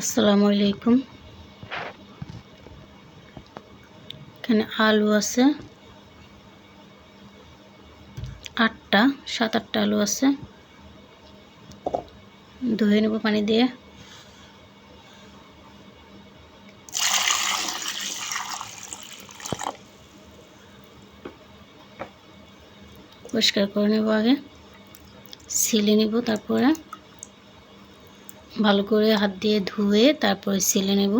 আসসালামু আলাইকুম। এখানে আলু আছে। আটটা সাত আটটা আলু আছে। ধুয়ে নেব পানি দিয়ে। পরিষ্কার করে নেব আগে। ছিলে নেব তারপরে। ভালো করে হাত দিয়ে ধুয়ে তারপরে ছিলে নেব।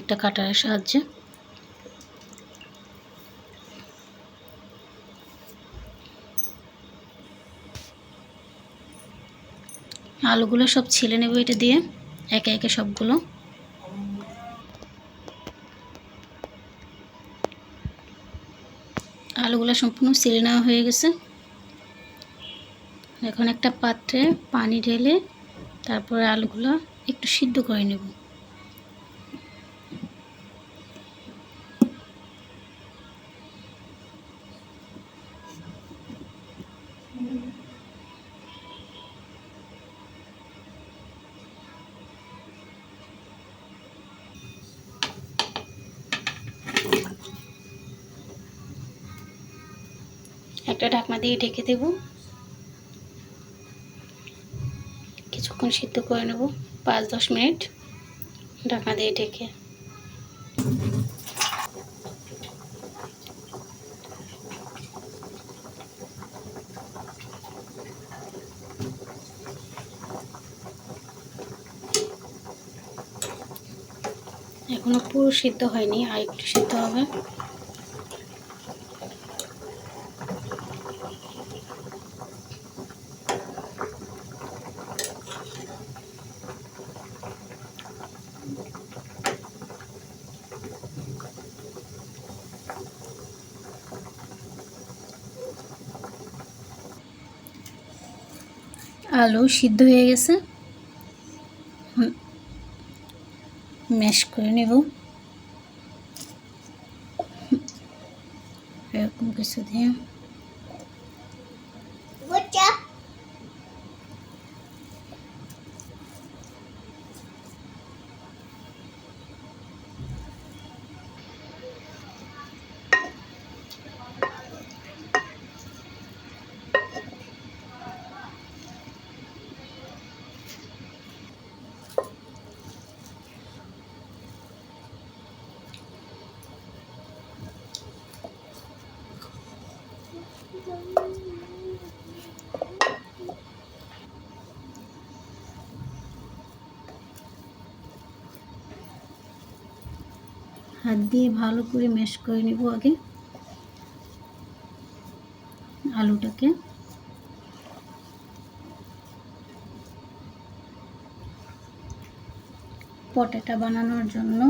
একটা কাটারের সাহায্যে। আলুগুলো সব ছিলে নেব এটা দিয়ে, একে একে সবগুলো। আলুগুলো সম্পূর্ণ ছিলে নেওয়া হয়ে গেছে। এখন একটা পাত্রে পানি ঢেলে তারপরে আলুগুলো একটু সিদ্ধ করে নেব। একটা ঢাকনা দিয়ে ঢেকে দেব। কিছুক্ষণ সিদ্ধ করে নেব, পাঁচ দশ মিনিট ঢাকনা দিয়ে ঢেকে। এখনও পুরো সিদ্ধ হয়নি, আর একটু সিদ্ধ হবে। আলু সিদ্ধ হয়ে গেছে। ম্যাশ করে নেব। এরকম কিছু দিয়ে। হাত দিয়ে ভালো করে ম্যাশ করে নেব আগে। আলুটাকে। পটেটা বানানোর জন্য।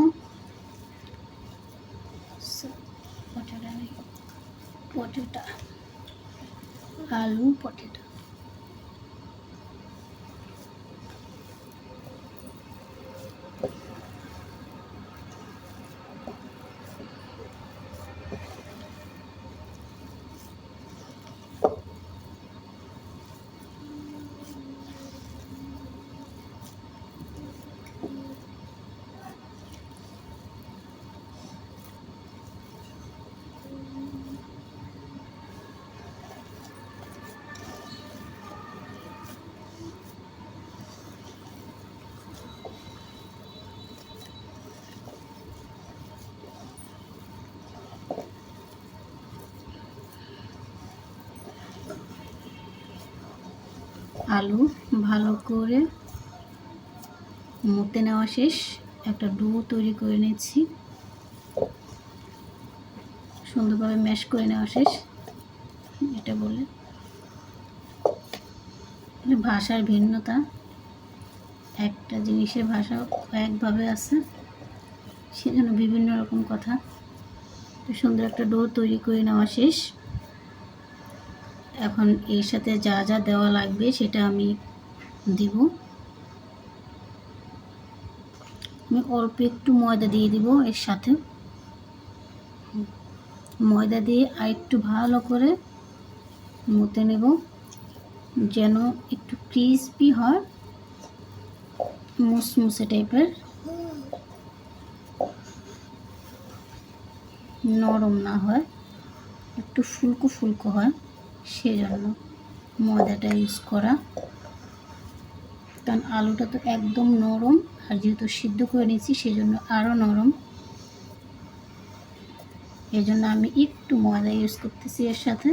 পটেটা। আলু, পটেটো। আলু ভালো করে মতে নেওয়া শেষ। একটা ডো তৈরি করে নিচ্ছি সুন্দরভাবে ম্যাশ করে নেওয়া শেষ। এটা বলে। ভাষার ভিন্নতা। একটা জিনিসের ভাষা একভাবে আছে। সেজন্য বিভিন্ন রকম কথা। সুন্দর একটা ডো তৈরি করে নেওয়া শেষ। এখন এর সাথে যা যা দেওয়া লাগবে সেটা আমি দিব। আমি অল্প একটু ময়দা দিয়ে দিব এর সাথে। ময়দা দিয়ে আর একটু ভালো করে মতে নেব, যেন একটু ক্রিসপি হয়, মুসমুসে টাইপের নরম না হয়, একটু ফুলকো ফুলকো হয়, সেজন্য ময়দাটা ইউজ করা। কারণ আলুটা তো একদম নরম আর যেহেতু সিদ্ধ করে নিয়েছি, সেজন্য আরও নরম। এজন্য আমি একটু ময়দা ইউজ করতেছি এর সাথে।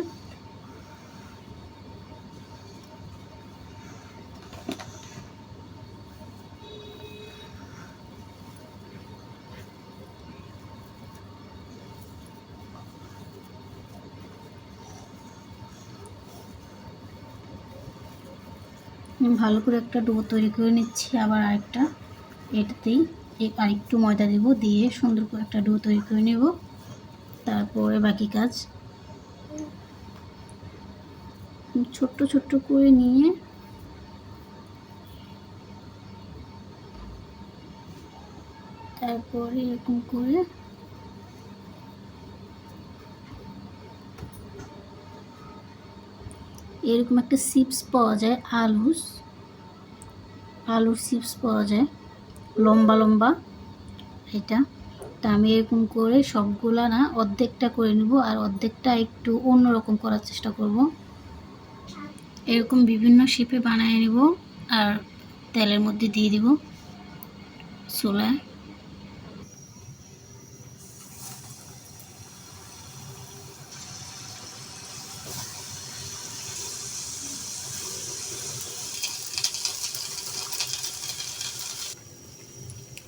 আমি ভালো করে একটা ডো তৈরি করে নিচ্ছি, আবার আরেকটা এটাতেই এক আরেকটু ময়দা দেব দিয়ে সুন্দর করে একটা ডো তৈরি করে নেব। তারপরে বাকি কাজ ছোট্ট ছোট্ট করে নিয়ে তারপরে এরকম করে এরকম একটা চিপস পাওয়া যায় আলুস আলুর চিপস পাওয়া যায়। লম্বা লম্বা। এটা। তা আমি এরকম করে সবগুলো না অর্ধেকটা করে নেব আর অর্ধেকটা একটু অন্য রকম করার চেষ্টা করব। এরকম বিভিন্ন শেপে বানিয়ে নেব আর তেলের মধ্যে দিয়ে দিব। চুলায়।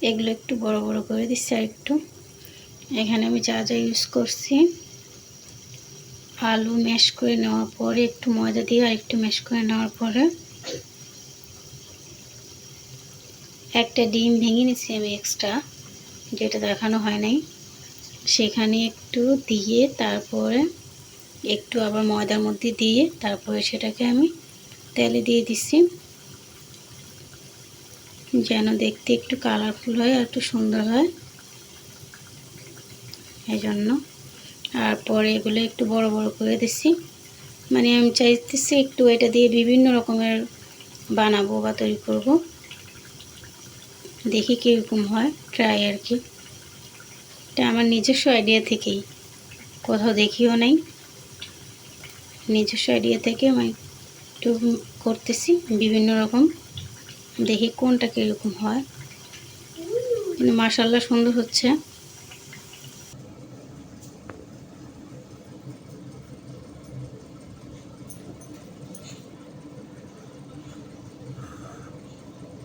এগুলো একটু বড় বড় করে দিচ্ছি আর একটু। এখানে আমি যা যা ইউজ করছি, আলু ম্যাশ করে নেওয়ার পরে একটু ময়দা দিয়ে আর একটু ম্যাশ করে নেওয়ার পরে একটা ডিম ভেঙে নিচ্ছি আমি এক্সট্রা যেটা দেখানো হয় নাই। সেখানে একটু দিয়ে তারপরে একটু আবার ময়দার মধ্যে দিয়ে তারপরে সেটাকে আমি তেলে দিয়ে দিচ্ছি। যেন দেখতে একটু কালারফুল হয় আর একটু সুন্দর হয়। এই জন্য আর পরে এগুলো একটু বড় বড় করে দিচ্ছি। মানে আমি চাইতেছি একটু এটা দিয়ে বিভিন্ন রকমের বানাবো বা তৈরি করব। দেখি কীরকম হয় ট্রাই আর কি। এটা আমার নিজস্ব আইডিয়া থেকেই। কোথাও দেখিও নাই। নিজস্ব আইডিয়া থেকে আমি একটু করতেছি বিভিন্ন রকম। দেখি কোনটা কীরকম হয়। মানে মার্শাল্লাহ সুন্দর হচ্ছে।